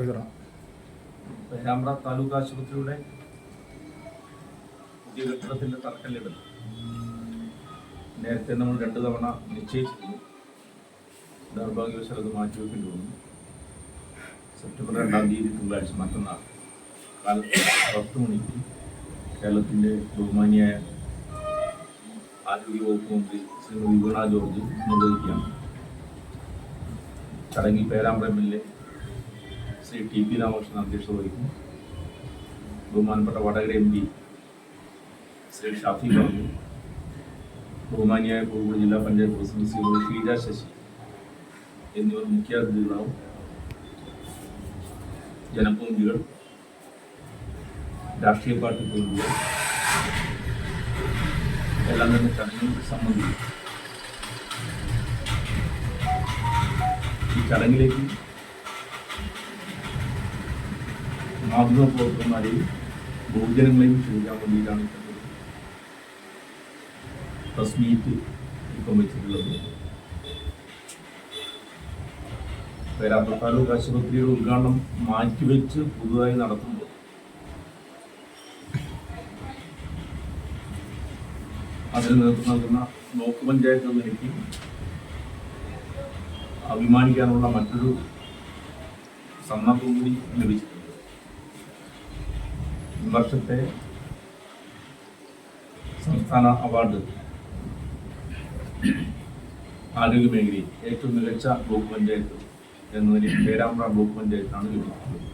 എഴുതണം. പേരാമ്പ്ര താലൂക്ക് ആശുപത്രിയുടെ പുതിയ കെട്ടിടത്തിന്റെ തറക്കല്ലിടൽ നേരത്തെ നമ്മൾ രണ്ടു തവണ നിശ്ചയിച്ചിരുന്നു. ദൗർഭാഗ്യവശാൽ അത് മാറ്റിവെക്കേണ്ടി വന്നു. സെപ്റ്റംബർ രണ്ടാം തീയതി തിങ്കളാഴ്ച മറ്റന്നാൾ കാലത്ത് പത്ത് മണിക്ക് കേരളത്തിന്റെ ബഹുമാനിയായ ആരോഗ്യ വകുപ്പ് മന്ത്രി ശ്രീമതി വീണ ജോർജ് നിർവഹിക്കുകയാണ്. ചടങ്ങിൽ Perambra M L A Sri T P Ramakrishnan അധ്യക്ഷത വഹിക്കും ബഹുമാനപ്പെട്ട വടകര എം പി ശ്രീ ഷാഫി പറഞ്ഞു. ബഹുമാനിയായ കോഴിക്കോട് ജില്ലാ പഞ്ചായത്ത് പ്രസിഡന്റ് ശ്രീ ഷീജ ശശി എന്നിവർ മുഖ്യാതിഥികളാവും ജനപ്രതിനിധികൾ രാഷ്ട്രീയ പാർട്ടി പ്രതിനിധികൾ എല്ലാം തന്നെ ചടങ്ങിൽ സംബന്ധിക്കും. ഈ ചടങ്ങിലേക്ക് മാധ്യമ പ്രവർത്തകന്മാരെയും ബഹുജനങ്ങളെയും ക്ഷണിക്കാൻ വേണ്ടിയിട്ടാണ് പ്രസ് മീറ്റ് ഇപ്പം വെച്ചിട്ടുള്ളത്. പേരാമ്പ്ര താലൂക്ക് ആശുപത്രിയുടെ ഉദ്ഘാടനം മാറ്റിവെച്ച് പുതുതായി നടത്തുമ്പോൾ അതിന് നേതൃത്വം നൽകുന്ന ബ്ലോക്ക് പഞ്ചായത്ത് എന്ന എനിക്ക് അഭിമാനിക്കാനുള്ള മറ്റൊരു സന്ദർഭം കൂടി ലഭിച്ചിട്ടുണ്ട്. വർഷത്തെ സംസ്ഥാന അവാർഡ്. ആരോഗ്യ മേഖലയിൽ ഏറ്റവും മികച്ച ബ്ലോക്ക് പഞ്ചായത്ത് എന്നതിന് പേരാമ്പ്ര ബ്ലോക്ക് പഞ്ചായത്താണ് ലഭിക്കുന്നത്